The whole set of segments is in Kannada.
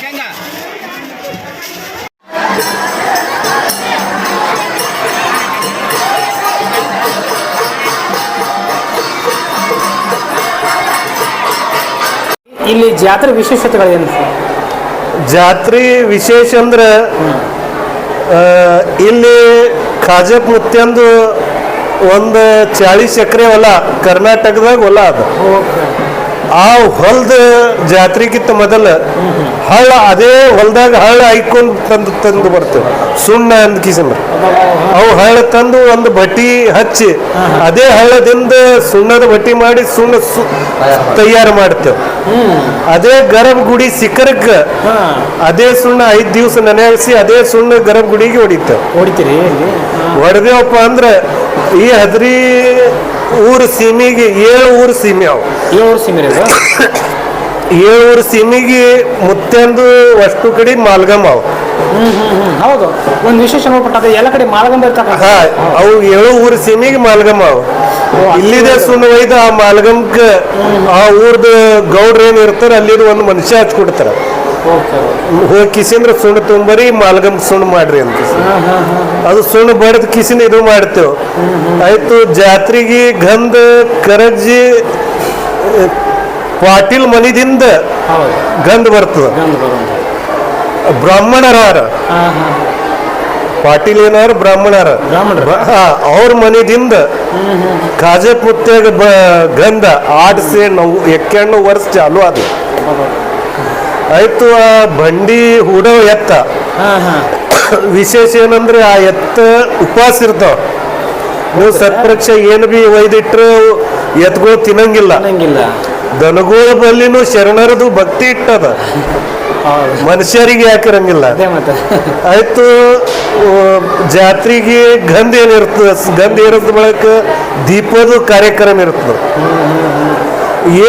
ಶೇಂಗಾ. ಇಲ್ಲಿ ಜಾತ್ರೆ ವಿಶೇಷತೆಗಳೇನು ಜಾತ್ರೆ ವಿಶೇಷ ಅಂದ್ರೆ ಇಲ್ಲಿ ಖಾಜಪ್ ಮುತ್ಯಂದು ಒಂದು ಚಾಳೀಸ್ ಎಕರೆ ಹೊಲ ಕರ್ನಾಟಕದಾಗ ಹೊಲ ಅದ. ಆ ಹೊಲದ ಜಾತ್ರೆಗಿಂತ ಮೊದಲ ಹಳ್ಳ ಅದೇ ಹೊಲದಾಗ ಹಳ್ಳ ಹಾಯ್ಕೊಂಡು ತಂದು ತಂದು ಬರ್ತೇವೆ. ಸುಣ್ಣ ಅಂದ ಕಿಸಮ ಅವು ಹಳ್ಳ ತಂದು ಒಂದು ಬಟ್ಟಿ ಹಚ್ಚಿ ಅದೇ ಹಳ್ಳದಿಂದ ಸುಣ್ಣದ ಬಟ್ಟಿ ಮಾಡಿ ಸುಣ್ಣ ತಯಾರು ಮಾಡ್ತೇವೆ. ಅದೇ ಗರಂ ಗುಡಿ ಸಿಕ್ಕರಕ್ಕ ಅದೇ ಸುಣ್ಣ ಐದು ದಿವಸ ನೆನೆಸಿ ಅದೇ ಸುಣ್ಣ ಗರಂ ಗುಡಿಗೆ ಹೊಡಿತೇವೆ. ಹೊಡಿತೀರಿ? ಹೊಡೆದೇವಪ್ಪ ಅಂದ್ರೆ ಈ ಹದ್ರಿ ಊರು ಸೀಮೆಗೆ ಏಳು ಊರು ಸೀಮೆ ಅವು. ಏಳು ಸೀಮೆ ಅದು ಏಳು ಊರು ಸೀಮೆಗೆ ಮುತ್ತೆಂದು ಅಷ್ಟು ಕಡೆ ಮಾಲ್ಗಮ್ ಅವು. ಹ್ಮ್ ಹ್ಮ್ ಹ್ಮ್. ಹೌದು. ಒಂದು ವಿಶೇಷ ನೋಡ್ಬಿಟ್ಟು ಅದು ಎಲ್ಲ ಕಡೆ ಮಾಲಗಂಬ ಇರ್ತಕ್ಕ ಹಾ ಅವು ಏಳು ಊರು ಸೀಮೆಗೆ ಮಾಲ್ಗಮ್ ಅವು. ಇಲ್ಲಿದೆ ಸುಣ್ಣ ಒಯ್ದು ಆ ಮಾಲ್ಗಮ್ಕ ಆ ಊರ್ದ ಗೌಡ್ರ ಏನ್ ಇರ್ತಾರ ಅಲ್ಲಿದು ಒಂದು ಮನುಷ್ಯ ಹಚ್ಕೊಡ್ತಾರ. ಹೋಗಿ ಕಿಸಿಂದ್ರ ಸುಣ್ಣ ತುಂಬರಿ ಮಾಲ್ಗಮ್ ಸುಣ್ಣ ಮಾಡ್ರಿ ಅಂತ. ಅದು ಸುಣ್ಣ ಬಡದ್ ಕಿಸಿನ ಇದು ಮಾಡ್ತೇವೆ. ಆಯ್ತು ಜಾತ್ರೆಗೆ ಗಂಧ ಕರಜ್ಜಿ ಪಾಟೀಲ್ ಮನಿದಿಂದ ಗಂಧ ಬರ್ತದ. ಬ್ರಾಹ್ಮಣರಾರ. ಪಾಟೀಲ್ ಏನಾರ ಬ್ರಾಹ್ಮಣರ. ಅವ್ರ ಮನಿದಿಂದ ಕಾಜೆ ಪುತ್ತೆಗ ಗಂಧ ಆಡ್ಸಿ ನಾವು ಎಕ್ಕೆಣ್ಣು ವರ್ಷ ಚಾಲು ಅದು ಆಯ್ತು ಆ ಬಂಡಿ ಹೂಡೋ ಎತ್ತ. ವಿಶೇಷ ಏನಂದ್ರೆ ಆ ಎತ್ತ ಉಪವಾಸ ಇರ್ತಾವ. ನೀವು ಸತ್ಪರೀಕ್ಷೆ ಏನು ಬಿ ಒಯ್ದಿಟ್ರು ಎತ್ಗಳು ತಿನ್ನಂಗಿಲ್ಲ. ದನಗೋಳ ಬಲ್ಲಿನೂ ಶರಣರದು ಭಕ್ತಿ ಇಟ್ಟದ. ಮನುಷ್ಯರಿಗೆ ಯಾಕಿರಂಗಿಲ್ಲ ಆಯ್ತು ಜಾತ್ರಿಗೆ ಜಾತ್ರೆಗೆ ಗಂಧ ಏನಿರ್ತದ ಗಂಧ ಇರೋದ್ ಬಳಕ ದೀಪದ ಕಾರ್ಯಕ್ರಮ ಇರ್ತದ.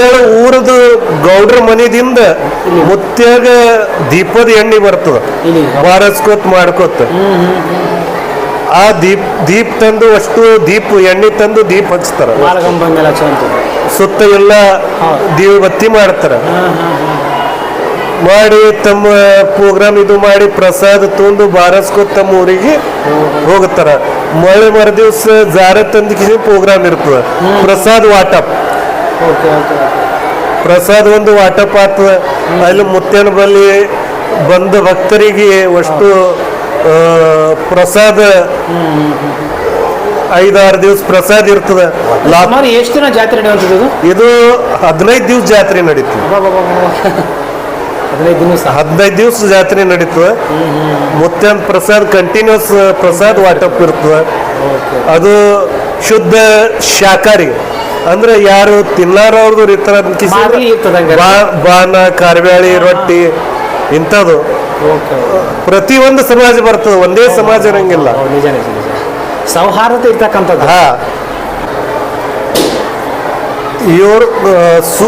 ಏಳು ಊರದು ಗೌಡ್ರ ಮನೆದಿಂದ ಮುತ್ಯಾಗ ದೀಪದ ಎಣ್ಣೆ ಬರ್ತದ. ಬಾರಸ್ಕೋತ್ ಮಾಡ್ಕೋತ. ಆ ದೀಪ್ ದೀಪ್ ತಂದು ಅಷ್ಟು ದೀಪ್ ಎಣ್ಣೆ ತಂದು ದೀಪ್ ಹಚ್ತಾರ. ಸುತ್ತ ಎಲ್ಲ ದೀಪ ಬತ್ತಿ ಮಾಡ್ತಾರ. ಮಾಡಿ ತಮ್ಮ ಪ್ರೋಗ್ರಾಮ್ ಇದು ಮಾಡಿ ಪ್ರಸಾದ ತಂದು ಬಾರಸ್ಕೋತ್ ತಮ್ಮ ಊರಿಗೆ ಹೋಗ್ತಾರ ಮಳೆ ಮರ ದಿವಸ ಜಾರ ತಂದಿಗೆ ಪ್ರೋಗ್ರಾಮ್ ಇರ್ತದ. ಪ್ರಸಾದ ವಾಟಪ್. ಓಕೆ ಓಕೆ ಪ್ರಸಾದ ಒಂದು ವಾಟಪ್ ಆಗ್ತದ ಅಲ್ಲಿ ಮುತ್ತೇನ ಬಲ್ಲಿ ಬಂದ ಭಕ್ತರಿಗೆ ಅಷ್ಟು ಪ್ರಸಾದ. ಐದಾರು ದಿವಸ ಪ್ರಸಾದ ಇರ್ತದೆ. ಸುಮಾರು ಎಷ್ಟು ದಿನ ಜಾತ್ರೆ ನಡೆಯುವಂಥದ್ದು ಇದು? ಹದಿನೈದು ದಿವಸ ಜಾತ್ರೆ ನಡೀತು. ಹದಿನೈದು ದಿವಸ ಜಾತ್ರೆ ನಡೀತದೆ ಮುತ್ತೇನ ಪ್ರಸಾದ ಕಂಟಿನ್ಯೂಸ್ ಪ್ರಸಾದ ವಾಟಪ್ ಇರ್ತದೆ. ಅದು ಶುದ್ಧ ಶಾಕಾರಿ. ಅಂದ್ರೆ ಯಾರು ತಿನ್ನಾರವ್ರದ್ದು ಇರ್ತಾರ. ಬಾನ ಕಾರ್ಬ್ಯಾಳಿ ರೊಟ್ಟಿ ಇಂಥದ್ದು. ಪ್ರತಿ ಒಂದು ಸಮಾಜ ಬರ್ತದೆ ಒಂದೇ ಸಮಾಜ ಇರಂಗಿಲ್ಲ. ನಿಜ ನಿಜ ನಿಜ ಸೌಹಾರ್ದತೆ ಇರ್ತಕ್ಕಂಥದ್ದು. ಹಾ. ಇವ್ರು ಸು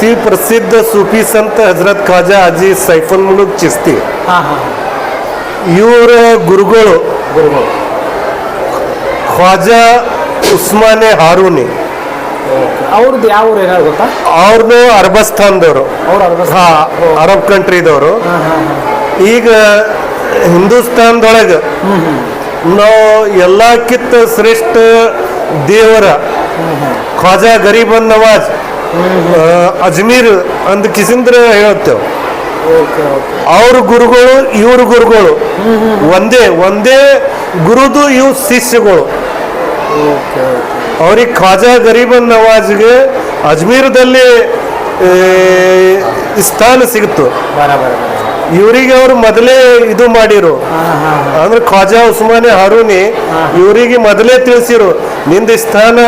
ಸಿ ಪ್ರಸಿದ್ಧ ಸೂಫಿ ಸಂತ ಹಜರತ್ ಖಾಜಾ ಅಜಿ ಸೈಫುಲ್ ಮುಲುಕ್ ಚಿಸ್ತಿ. ಹಾಂ ಹಾಂ. ಇವರ ಗುರುಗಳು ಗುರುಗಳು. ಖ್ವಾಜಾ ಉಸ್ಮಾನೆ ಹಾರೂನಿ. ಅವ್ರದ್ದು ಯಾವ ಊರು ಏನಾದ್ರು ಗೊತ್ತಾ? ಅವ್ರದ್ದು ಅರಬಸ್ತಾನ್ದವರು ಅವ್ರು ಅರಬಸ್ತಾನ್ ಹಾ ಅರಬ್ ಕಂಟ್ರಿದವರು. ಈಗ ಹಿಂದೂಸ್ತಾನದೊಳಗೆ ನಾವು ಎಲ್ಲಕ್ಕಿಂತ ಶ್ರೇಷ್ಠ ದೇವರ ಖ್ವಾಜಾ ಗರೀಬನ್ ನವಾಜ್ ಅಜ್ಮೀರ್ ಅಂದ ಕಿಸಿಂದ್ರ ಹೇಳ್ತೇವೆ ಅವ್ರ ಗುರುಗಳು ಇವ್ರ ಗುರುಗಳು ಒಂದೇ ಒಂದೇ ಗುರುದು ಇವ್ ಶಿಷ್ಯಗಳು. ಅವ್ರಿಗೆ ಖ್ವಾಜಾ ಗರೀಬನ್ ನವಾಜ್ಗೆ ಅಜ್ಮೀರದಲ್ಲಿ ಸ್ಥಾನ ಸಿಗುತ್ತು ಇವರಿಗೆ ಅವರು ಮೊದಲೇ ಇದು ಮಾಡಿರು. ಅಂದ್ರೆ ಖ್ವಾಜಾ ಉಸ್ಮಾನಿ ಹಾರೂನಿ ಇವರಿಗೆ ಮೊದಲೇ ತಿಳಿಸಿರು ನಿಂದ ಸ್ಥಾನ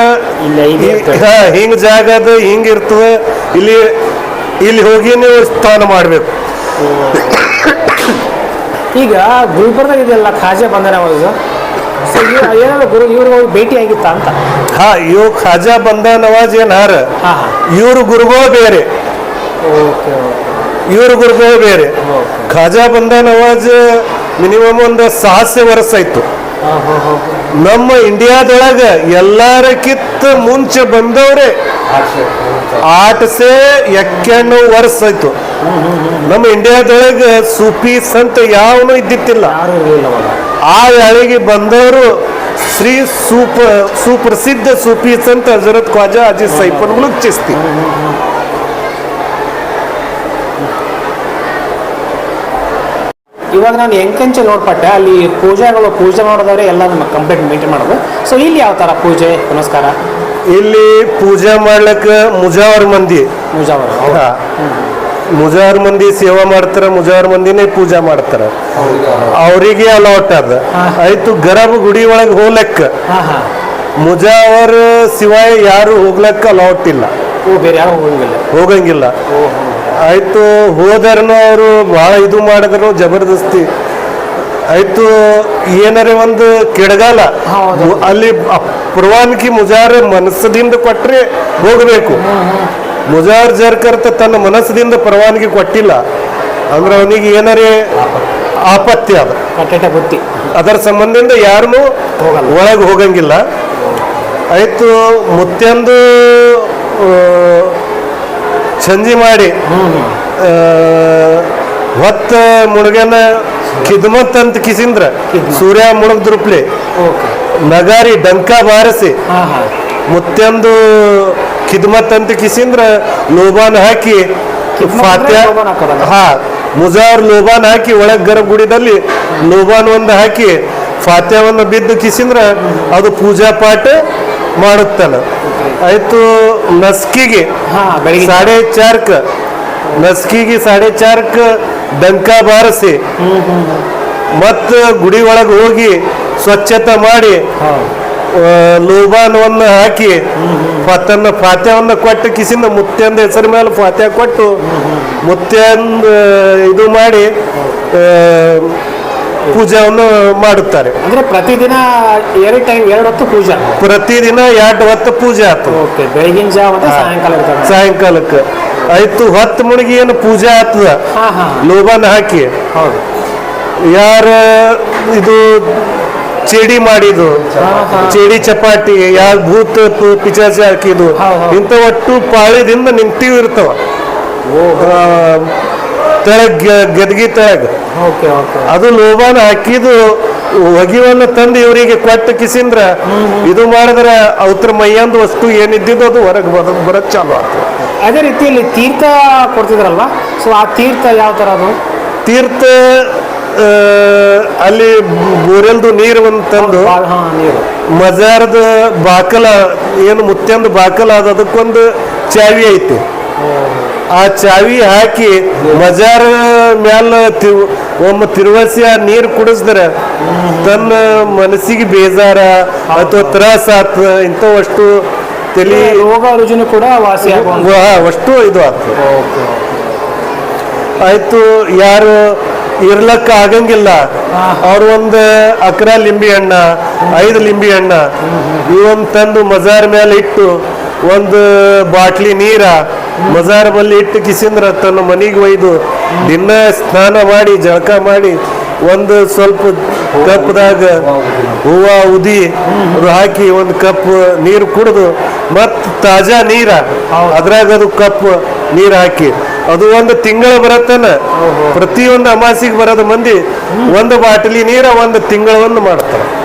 ಹಿಂಗ್ ಜಾಗ ಅದ ಹಿಂಗ್ ಇರ್ತದ ಇಲ್ಲಿ ಇಲ್ಲಿ ಹೋಗಿ ನೀವು ಸ್ಥಾನ ಮಾಡ್ಬೇಕು. ಈಗ ಗುಲ್ಬರ್ಗ ಇದೆಲ್ಲ ಖಾಜಾ ಬಂದ ಗುರು ಇವ್ರಿಗೆ ಹೋಗಿ ಭೇಟಿ ಆಗಿತ್ತಾ ಅಂತ. ಹಾ ಇವ್ ಖಾಜಾ ಬಂದ ನವಾಜ್ ಏನ್ ಹಾರ? ಇವ್ರ ಗುರುಗಳು ಬೇರೆ. ಇವ್ರ ಗುರುಗಳು ಬೇರೆ. ಖಾಜಾ ಬಂದ ನವಾಜ್ ಮಿನಿಮಮ್ ಒಂದು ಸಾಹಸ್ಯ ವರ್ಷ ಆಯ್ತು ನಮ್ಮ ಇಂಡಿಯಾದೊಳಗ ಕಿತ್ತ ಮುಂಚೆ ಬಂದವ್ರೆ ಆಟಸೆ ಎಕ್ಕೆಣ್ಣು ವರ್ಷ ಆಯ್ತು ನಮ್ಮ ಇಂಡಿಯಾದೊಳಗ ಸೂಫಿ ಸಂತ ಯಾವನು ಇದ್ದಿತ್ತಿಲ್ಲ. ಆ ಯಾಳಿಗೆ ಬಂದವರು ಶ್ರೀ ಸೂಪ ಸುಪ್ರಸಿದ್ಧ ಸೂಫಿ ಸಂತ ಹಜರತ್ ಖ್ವಾಜಾ ಅಜೀಜ್ ಸೈಫನ್ ಚಿಸ್ತಿ ಇವಾಗ ನಾನು ಎಂಕಂಚೆ ನೋಡ್ಪಟ್ಟೆ ಅಲ್ಲಿ ಪೂಜೆಗಳು ಪೂಜೆ ಮಾಡೋದವ್ರೆ ಎಲ್ಲ ನಮ್ಮ ಕಂಪ್ಲೀಟ್ ಮೇಂಟೈನ್ ಮಾಡೋದು. ಸೊ ಇಲ್ಲಿ ಯಾವ ಥರ ಪೂಜೆ ನಮಸ್ಕಾರ? ಇಲ್ಲಿ ಪೂಜೆ ಮಾಡ್ಲಿಕ್ಕೆ ಮುಜಾವರ್ ಮಂದಿ. ಪೂಜಾವರು ಹಾ. ಮುಜಾವರ್ ಮಂದಿ ಸೇವಾ ಮಾಡ್ತಾರ ಮುಜಾರ್ ಮಂದಿನೇ ಪೂಜಾ ಮಾಡ್ತಾರ. ಅವರಿಗೆ ಅಲೌಟ್ ಅದ. ಆಯ್ತು ಗರಬ್ ಗುಡಿ ಒಳಗೆ ಹೋಗ್ಲಕ್ಕ. ಮುಜಾವರ್ ಶಿವಾಯ ಯಾರು ಹೋಗ್ಲಕ್ಕ ಅಲೌಟ್ ಇಲ್ಲ. ಹೋಗಂಗಿಲ್ಲ. ಆಯ್ತು ಹೋದರ್ನು ಅವರು ಬಹಳ ಇದು ಮಾಡಿದ್ರು ಜಬರ್ದಸ್ತಿ. ಆಯ್ತು ಏನಾರ ಒಂದು ಕೆಡಗಾಲ. ಅಲ್ಲಿ ಪ್ರವಾನ್ಕಿ ಪರವಾನಗಿ ಮುಜಾರ್ ಮನಸ್ಸದಿಂದ ಕೊಟ್ರೆ ಹೋಗಬೇಕು. ಮುಜಾರ್ ಜರ್ಕರ್ತ ತನ್ನ ಮನಸ್ಸಿನಿಂದ ಪರವಾನಗಿ ಕೊಟ್ಟಿಲ್ಲ. ಅಂದ್ರೆ ಅವನಿಗೆ ಏನಾರೇ ಆಪತ್ತಿ ಅದ. ಬುತ್ತಿ. ಅದರ ಸಂಬಂಧದಿಂದ ಯಾರನ್ನೂ. ಒಳಗೆ ಹೋಗಂಗಿಲ್ಲ. ಆಯ್ತು ಮುತ್ಯಂದು ಸಂಜಿ ಚಂಜಿ ಮಾಡಿ ಹೊತ್ತ ಮುಳುಗನ ಕಿದ್ಮತ್ ಅಂತ ಕಿಸಿಂದ್ರ. ಸೂರ್ಯ ಮುಳುಗ್ ದೃಪ್ಲಿ ನಗಾರಿ ಡಂಕ ಬಾರಿಸಿ ಮುತ್ಯಂದು ಕಿದ್ಮತ್ ಅಂತ ಕಿಸಿಂದ್ರ ಲೋಬಾನ್ ಹಾಕಿ ಫಾತ್ಯ? ಹಾ ಮುಜಾರ್ ಲೋಬಾನ್ ಹಾಕಿ ಒಳಗ್ ಗರ್ಭಗುಡಿದಲ್ಲಿ ಲೋಬಾನ್ ಒಂದು ಹಾಕಿ ಫಾತ್ಯವನ್ನು ಬಿದ್ದು ಕಿಸಿಂದ್ರ ಅದು ಪೂಜಾ ಪಾಠ ಮಾಡುತ್ತಾನ ಆಯ್ತು ನಸ್ಕಿಗೆ ಸಾಡೆ ಚಾರ್ಕ್ ನಸ್ಕಿಗೆ ಸಾಡೆ ಚಾರ್ಕ್ ಡಂಕ ಬಾರಿಸಿ ಮತ್ತ ಗುಡಿ ಒಳಗೆ ಹೋಗಿ ಸ್ವಚ್ಛತೆ ಮಾಡಿ ಲೋಬಾನವನ್ನು ಹಾಕಿ ಫತನ್ನ ಫಾತ್ಯವನ್ನು ಕೊಟ್ಟು ಕಿಸಿಂದ ಮುತ್ಯಂದ ಹೆಸರು ಮೇಲೆ ಫಾತ್ಯ ಕೊಟ್ಟು ಮುತ್ಯಂದ ಇದು ಮಾಡಿ ಪೂಜೆಯನ್ನು ಮಾಡುತ್ತಾರೆ. ಅಂದ್ರೆ ಪ್ರತಿದಿನ ಎರಡು ಟೈಮ್ ಎರಡು ಹೊತ್ತು ಪೂಜೆ. ಪ್ರತಿದಿನ ಎರಡು ಹೊತ್ತು ಪೂಜೆ ಆಯ್ತು ಬೆಳಗಿನ ಜಾವ ಸಾಯಂಕಾಲ ಸಾಯಂಕಾಲಕ್ಕೆ. ಆಯ್ತು ಹೊತ್ತು ಮುಳುಗಿ ಏನು ಪೂಜೆ ಹಾಂ ಲೋಬಾನ ಹಾಕಿ. ಯಾರ ಇದು ಚೇಡಿ ಮಾಡಿದ್ರು. ಚೇಡಿ ಚಪಾಟಿ ಯಾವ ಭೂತ ಪಿಚಾಚಿ ಹಾಕಿದ್ದು. ಇಂಥ ಒಟ್ಟು ಪಾಳಿದಿಂದ ನಿಂತೀವ್ ಇರ್ತಾವ. ತೆಳಗ್ ಗದ್ಗಿ ತೆಳಗ್. Okay okay. ಅದು ಲೋಬಾನ ಹಾಕಿದು ಹೊಗಿವನ್ನು ತಂದು ಇವರಿಗೆ ಕೊಟ್ಟ ಕಿಸಿಂದ್ರ ಇದು ಮಾಡಿದ್ರೆ ಅವ್ರ ಮೈಯಂದು ವಸ್ತು ಏನಿದ್ದಿದ್ದು ಅದು ಹೊರಗೆ ಬರ ಬರೋದು ಚಾಲು ಆಗ್ತದೆ. ಅದೇ ರೀತಿಯಲ್ಲಿ ತೀರ್ಥ ಕೊಡ್ತಿದ್ರಲ್ವಾ ಸೊ ಆ ತೀರ್ಥ ಯಾವ ಥರ ಅದು? ತೀರ್ಥ ಅಲ್ಲಿ ಬೋರೆಲ್ದು ನೀರು ಒಂದು ತಂದು ಮಜಾರದ ಬಾಕಲ ಏನು ಮುತ್ಯಂದ ಬಾಕಲ ಅದ ಅದಕ್ಕೊಂದು ಚಾವಿ ಐತಿ. ಆ ಚಾವಿ ಹಾಕಿ ಮಜಾರ ಮ್ಯಾಲ ಒಮ್ಮೆ ತಿರುವಸಿ ಆ ನೀರು ಕುಡಿಸಿದ್ರೆ ತನ್ನ ಮನಸ್ಸಿಗೆ ಬೇಜಾರ ಅಥವಾ ತ್ರಾಸ ಆತ ಇಂಥವಷ್ಟು ತಲಿ ರೋಗ ರುಜಿನ ಕೂಡ ವಾಸಿ ಅಷ್ಟು ಇದು ಆಗ್ತದೆ ಓಕೆ. ಆಯ್ತು ಯಾರು ಇರ್ಲಕ್ಕ ಆಗಂಗಿಲ್ಲ. ಅವ್ರ ಒಂದು ಅಕ್ರ ಲಿಂಬಿ ಹಣ್ಣ, ಐದು ಲಿಂಬಿ ಹಣ್ಣ ಇವನ್ ತಂದು ಮಜಾರ್ ಮೇಲೆ ಇಟ್ಟು ಒಂದು ಬಾಟ್ಲಿ ನೀರ ಮಜಾರ್ ಬಲ್ಲಿ ಇಟ್ಟು ಕಿಸಿಂದ್ರ ತನ್ನ ಮನೆಗೆ ಒಯ್ದು ದಿನ ಸ್ನಾನ ಮಾಡಿ, ಜಳಕ ಮಾಡಿ ಒಂದು ಸ್ವಲ್ಪ ಕಪ್ದಾಗ ಹೂವ ಉದಿ ಹಾಕಿ ಒಂದು ಕಪ್ ನೀರು ಕುಡಿದು ಮತ್ ತಾಜಾ ನೀರ ಅದ್ರಾಗ ಅದು ಕಪ್ ನೀರು ಹಾಕಿ. ಅದು ಒಂದು ತಿಂಗಳ ಬರತ್ತನ. ಪ್ರತಿಯೊಂದು ಅಮಾಸಿಗೆ ಬರೋದು ಮಂದಿ ಒಂದು ಬಾಟಲಿ ನೀರ ಒಂದು ತಿಂಗಳವನ್ನು ಮಾಡ್ತಾರೆ.